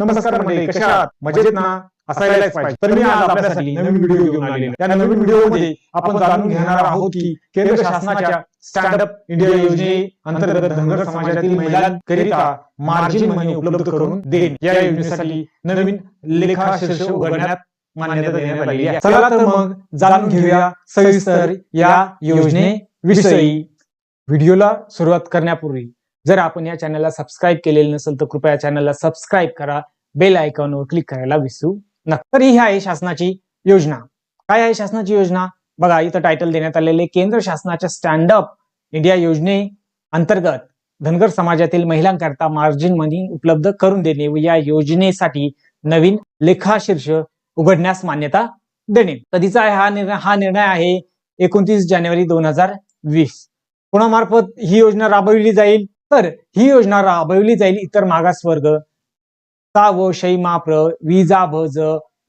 नमस्कार मंडळी कशा आहात? मजेत ना? असायलाच पाहिजे. तर मी आज आपल्यासाठी नवीन व्हिडिओ घेऊन आलेलो. या नवीन व्हिडिओमध्ये आपण जाणून घेणार आहोत की केंद्र शासनाच्या स्टँड अप इंडिया योजने अंतर्गत धनगर समाजातील महिलांकरिता मार्जिन मनी उपलब्ध करून देईन. या योजनेसाठी नवीन लेखा शीर्ष उघडण्यात मान्यता देण्यात आलेली आहे. चला तर मग जाणून घेऊया सविस्तर या योजनेविषयी व्हिडिओला सुरुवात करण्यापूर्वी जर आपण या चॅनलला सबस्क्राईब केलेलं नसेल तर कृपया चॅनलला सबस्क्राईब करा. बेल आयकॉनवर क्लिक करायला विसरू नका. तर ही आहे शासनाची योजना. काय आहे शासनाची योजना? बघा इथं टायटल देण्यात आलेले केंद्र शासनाच्या स्टँडअप इंडिया योजने अंतर्गत धनगर समाजातील महिलांकरता मार्जिन मनी उपलब्ध करून देणे व या योजनेसाठी नवीन लेखाशीर्ष उघडण्यास मान्यता देणे. कधीचा आहे हा निर्णय? हा निर्णय आहे एकोणतीस जानेवारी दोन हजार वीस. कोणामार्फत ही योजना राबविली जाईल? तर ही योजना राबवली जाईल इतर मागासवर्ग सा व शैमाप्र विजा भज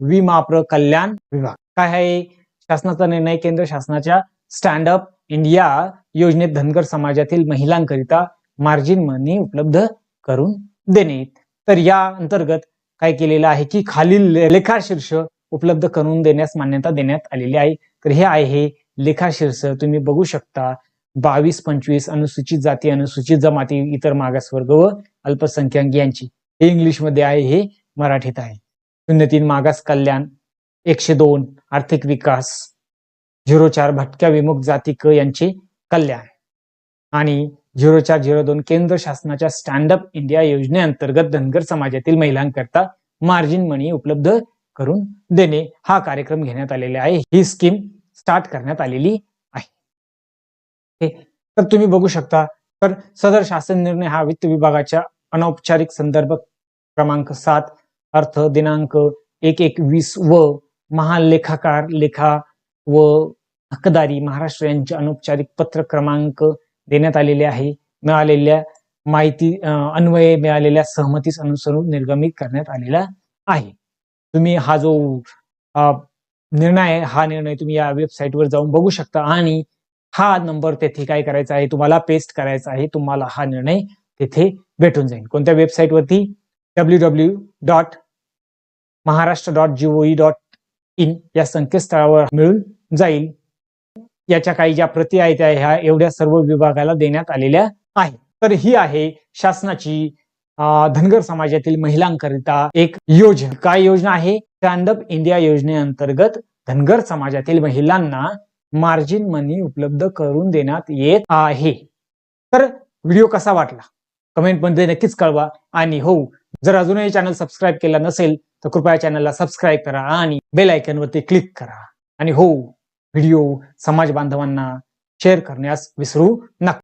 विमाप्र कल्याण विभाग. काय आहे? शासनाचा निर्णय केंद्र शासनाच्या स्टँड अप इंडिया योजनेत धनगर समाजातील महिलांकरिता मार्जिन मनी उपलब्ध करून देणे. तर या अंतर्गत काय केलेलं आहे की खालील लेखाशीर्ष उपलब्ध करून देण्यास मान्यता देण्यात आलेली आहे. तर हे आहे लेखाशीर्ष. तुम्ही बघू शकता. बावीस पंचवीस अनुसूचित जाती अनुसूचित जमाती इतर मागासवर्ग व अल्पसंख्याक यांची. हे इंग्लिशमध्ये आहे हे मराठीत आहे. शून्य तीन मागास कल्याण. एकशे दोन आर्थिक विकास. झिरो चार भटक्या विमुक्त जाती क यांचे कल्याण. आणि झिरो चार झिरो दोन केंद्र शासनाच्या स्टँड अप इंडिया योजनेअंतर्गत धनगर समाजातील महिलांकरता मार्जिन मनी उपलब्ध करून देणे हा कार्यक्रम घेण्यात आलेला आहे. ही स्कीम स्टार्ट करण्यात आलेली तर तुम्ही बघू शकता. तर सदर शासन निर्णय हा वित्त विभागाच्या अनौपचारिक संदर्भ क्रमांक सात अर्थ दिनांक एक एक वीस व महालेखाकार लेखा व हकदारी महाराष्ट्र यांचे अनौपचारिक पत्र क्रमांक देण्यात आलेले आहे. मिळालेल्या माहिती अन्वये मिळालेल्या सहमतीस अनुसरून निर्गमित करण्यात आलेला आहे. तुम्ही हा जो निर्णय आहे हा निर्णय तुम्ही या वेबसाईटवर जाऊन बघू शकता आणि हा नंबर तेथे काय करायचा आहे? तुम्हाला पेस्ट करायचा आहे. तुम्हाला हा निर्णय तेथे भेटून जाईल. कोणत्या वेबसाईटवरती W W dot Maharashtra dot gov dot in या संकेतस्थळावर मिळून जाईल. याच्या काही ज्या प्रती आहेत त्या ह्या एवढ्या सर्व विभागाला देण्यात आलेल्या आहेत. तर ही आहे शासनाची धनगर समाजातील महिलांकरिता एक योजना. काय योजना आहे? स्टँड अप इंडिया योजनेअंतर्गत धनगर समाजातील महिलांना मार्जिन मनी उपलब्ध करून देण्यात येत आहे. तर व्हिडिओ कसा वाटला? कमेंटमध्ये नक्कीच कळवा. आणि हो जर अजूनही चॅनल सबस्क्राईब केला नसेल तर कृपया चॅनलला सबस्क्राईब करा आणि बेल आयकनवरती क्लिक करा. आणि हो व्हिडिओ समाज बांधवांना शेअर करण्यास विसरू नका.